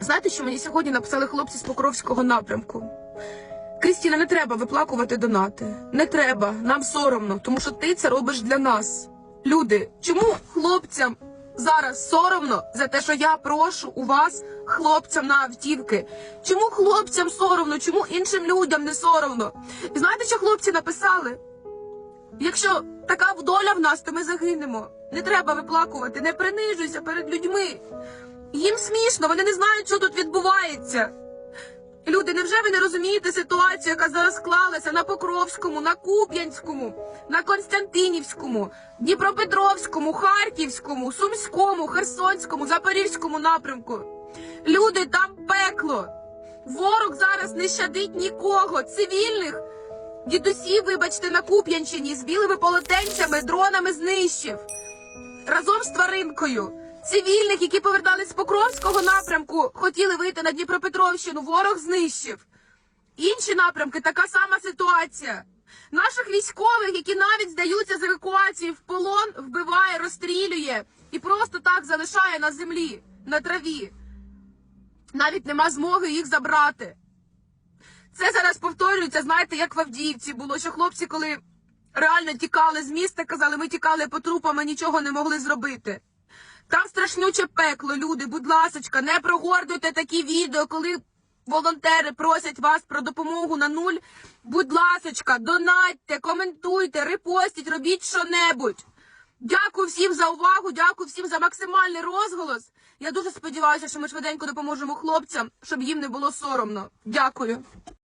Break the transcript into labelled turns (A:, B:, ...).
A: Знаєте, що мені сьогодні написали хлопці з Покровського напрямку? Крістіна, не треба виплакувати донати. Не треба, нам соромно, тому що ти це робиш для нас. Люди, чому хлопцям зараз соромно за те, що я прошу у вас хлопцям на автівки? Чому хлопцям соромно? Чому іншим людям не соромно? І знаєте, що хлопці написали? Якщо така доля в нас, то ми загинемо. Не треба виплакувати, не принижуйся перед людьми. Їм смішно, вони не знають, що тут відбувається. Люди, невже ви не розумієте ситуацію, яка зараз склалася на Покровському, на Куп'янському, на Константинівському, Дніпропетровському, Харківському, Сумському, Херсонському, Запорізькому напрямку? Люди, там пекло. Ворог зараз не щадить нікого, цивільних. Дідусів, вибачте, на Куп'янщині з білими полотенцями, дронами знищив. Разом з тваринкою. Цивільних, які повертались з Покровського напрямку, хотіли вийти на Дніпропетровщину, ворог знищив. Інші напрямки така сама ситуація. Наших військових, які навіть здаються з евакуації в полон, вбиває, розстрілює і просто так залишає на землі, на траві. Навіть нема змоги їх забрати. Це зараз повторюється, знаєте, як в Авдіївці було, що хлопці, коли реально тікали з міста, казали, ми тікали по трупам, ми нічого не могли зробити. Там страшнюче пекло, люди, будь ласочка, не прогордуйте такі відео, коли волонтери просять вас про допомогу на нуль. Будь ласочка, донатьте, коментуйте, репостіть, робіть що-небудь. Дякую всім за увагу, дякую всім за максимальний розголос. Я дуже сподіваюся, що ми швиденько допоможемо хлопцям, щоб їм не було соромно. Дякую.